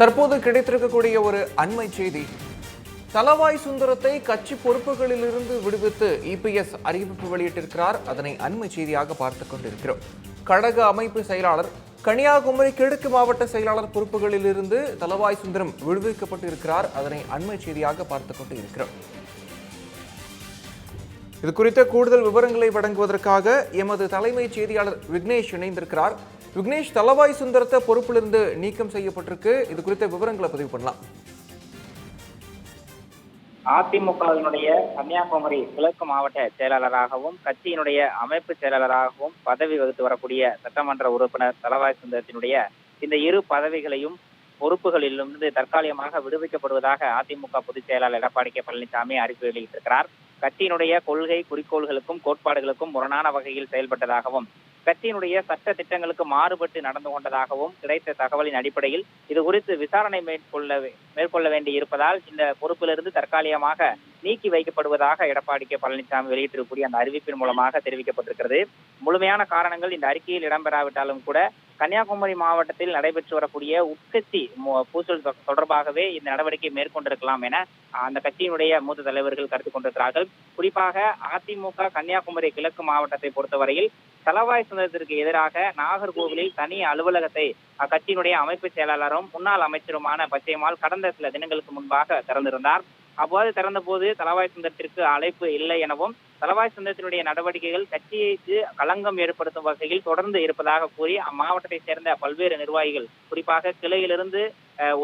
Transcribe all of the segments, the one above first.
தற்போது கிடைத்திருக்கக்கூடிய ஒரு அண்மை செய்தி. தலவாய் சுந்தரத்தை கட்சி பொறுப்புகளிலிருந்து விடுவித்து இபிஎஸ் அறிவிப்பு வெளியிட்டிருக்கிறார். அதனை அண்மை செய்தியாக பார்த்து கொண்டிருக்கிறோம். கழக அமைப்பு செயலாளர் கன்னியாகுமரி கிழக்கு மாவட்ட செயலாளர் பொறுப்புகளிலிருந்து தலவாய் சுந்தரம் விடுவிக்கப்பட்டிருக்கிறார். அதனை அண்மை செய்தியாக பார்த்து கொண்டு இருக்கிறோம் இது குறித்த கூடுதல் விவரங்களை வழங்குவதற்காக எமது தலைமைச் செய்தியாளர் விக்னேஷ் இணைந்திருக்கிறார். விக்னேஷ் தலவாய் சுந்தரத்தை பொறுப்பிலிருந்து நீக்கம் செய்யப்பட்டிருக்கு. இது குறித்த விவரங்களை பதிவு பண்ணலாம். அதிமுகவினுடைய கன்னியாகுமரி கிழக்கு மாவட்ட செயலாளராகவும் கட்சியினுடைய அமைப்பு செயலாளராகவும் பதவி வகுத்து வரக்கூடிய சட்டமன்ற உறுப்பினர் தலவாய் சுந்தரத்தினுடைய இந்த இரு பதவிகளையும் பொறுப்புகளிலிருந்து தற்காலிகமாக விடுவிக்கப்படுவதாக அதிமுக பொதுச் செயலாளர் எடப்பாடி கே பழனிசாமி அறிவிப்பு வெளியிட்டிருக்கிறார். கட்சியினுடைய கொள்கை குறிக்கோள்களுக்கும் கோட்பாடுகளுக்கும் முரணான வகையில் செயல்பட்டதாகவும் கட்சியினுடைய சட்ட திட்டங்களுக்கு மாறுபட்டு நடந்து கொண்டதாகவும் கிடைத்த தகவலின் அடிப்படையில் இது குறித்து விசாரணை மேற்கொள்ள மேற்கொள்ள வேண்டி இருப்பதால் இந்த பொறுப்பிலிருந்து தற்காலிகமாக நீக்கி வைக்கப்படுவதாக எடப்பாடி கே. பழனிசாமி வெளியிட்டிருக்கக்கூடிய அந்த அறிவிப்பின் மூலமாக தெரிவிக்கப்பட்டிருக்கிறது. முழுமையான காரணங்கள் இந்த அறிக்கையில் இடம்பெறாவிட்டாலும் கூட கன்னியாகுமரி மாவட்டத்தில் நடைபெற்று வரக்கூடிய உற்பத்தி பூசல் தொ- தொடர்பாகவே இந்த நடவடிக்கை மேற்கொண்டிருக்கலாம் என அந்த கட்சியினுடைய மூத்த தலைவர்கள் கருத்து கொண்டிருக்கிறார்கள். குறிப்பாக அதிமுக கன்னியாகுமரி கிழக்கு மாவட்டத்தை பொறுத்தவரையில் தலவாய் சுந்தரத்திற்கு எதிராக நாகர்கோவிலில் தனி அலுவலகத்தை அக்கட்சியினுடைய அமைப்பு செயலாளரும் முன்னாள் அமைச்சருமான பச்சைமால் கடந்த சில தினங்களுக்கு முன்பாக திறந்திருந்தார். அவ்வாறு திறந்தபோது தலவாய் சுந்தரத்திற்கு அழைப்பு இல்லை எனவும் தலவாய் சந்தத்தினுடைய நடவடிக்கைகள் கட்சிக்கு களங்கம் ஏற்படுத்தும் வகையில் தொடர்ந்து இருப்பதாக கூறி அம்மாவட்டத்தை சேர்ந்த பல்வேறு நிர்வாகிகள் குறிப்பாக கிளையிலிருந்து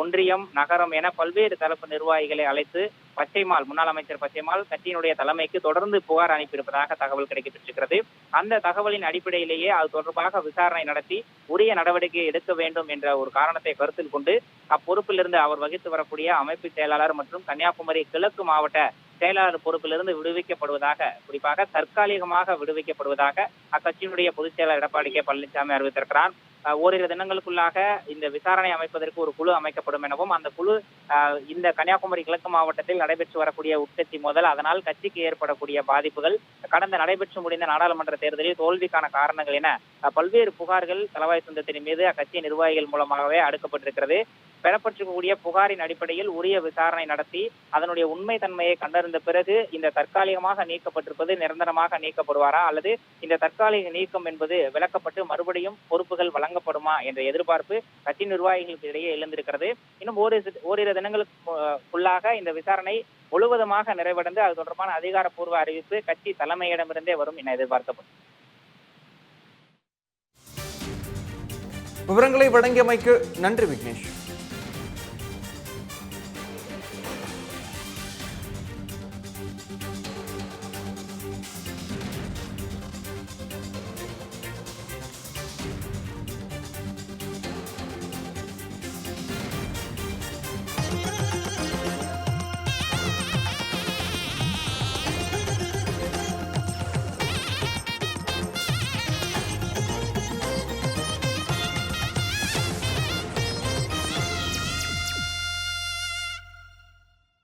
ஒன்றியம் நகரம் என பல்வேறு தரப்பு நிர்வாகிகளை அழைத்து பச்சைமால் முன்னாள் அமைச்சர் பச்சைமால் கட்சியினுடைய தலைமைக்கு தொடர்ந்து புகார் அனுப்பியிருப்பதாக தகவல் கிடைக்கப்பட்டிருக்கிறது. அந்த தகவலின் அடிப்படையிலேயே அது தொடர்பாக விசாரணை நடத்தி உரிய நடவடிக்கை எடுக்க வேண்டும் என்ற ஒரு காரணத்தை கருத்தில் கொண்டு அப்பொறுப்பிலிருந்து அவர் வகித்து வரக்கூடிய அமைப்பு செயலாளர் மற்றும் கன்னியாகுமரி கிழக்கு மாவட்ட செயலாளர் பொறுப்பிலிருந்து விடுவிக்கப்படுவதாக குறிப்பாக தற்காலிகமாக விடுவிக்கப்படுவதாக அக்கட்சியினுடைய பொதுச் செயலாளர் எடப்பாடி கே பழனிசாமி அறிவித்திருக்கிறார். ஓரிரு தினங்களுக்குள்ளாக இந்த விசாரணை அமைப்பதற்கு ஒரு குழு அமைக்கப்படும் எனவும் அந்த குழு இந்த கன்னியாகுமரி கிழக்கு மாவட்டத்தில் நடைபெற்று வரக்கூடிய உட்கட்சி மோதல் அதனால் கட்சிக்கு ஏற்படக்கூடிய பாதிப்புகள் கடந்த நடைபெற்று முடிந்த நாடாளுமன்ற தேர்தலில் தோல்விக்கான காரணங்கள் என பல்வேறு புகார்கள் தலவாய் சுந்தரத்தின் மீது அக்கட்சி நிர்வாகிகள் மூலமாகவே அடுக்கப்பட்டிருக்கிறது. பெறப்பட்டிருக்கக்கூடிய புகாரின் அடிப்படையில் உரிய விசாரணை நடத்தி அதனுடைய உண்மை தன்மையை கண்டறிந்த பிறகு இந்த தற்காலிகமாக நீக்கப்பட்டிருப்பது நிரந்தரமாக நீக்கப்படுவாரா அல்லது இந்த தற்காலிக நீக்கம் என்பது விளக்கப்பட்டு மறுபடியும் பொறுப்புகள் வழங்க வழங்கப்படுமா என்ற எதிர்பார்ப்பு கட்சி நிர்வாகிகளுக்கு இடையே எழுந்திருக்கிறது. இன்னும் ஓரிரு ஓரிரு தினங்களுக்குள்ளாக இந்த விசாரணை முழுவதுமாக நிறைவடைந்து அது தொடர்பான அதிகாரப்பூர்வ அறிவிப்பு கட்சி தலைமையிடமிருந்தே வரும் என எதிர்பார்க்கப்படும். விவரங்களை வழங்கியமைக்கு நன்றி விக்னேஷ்.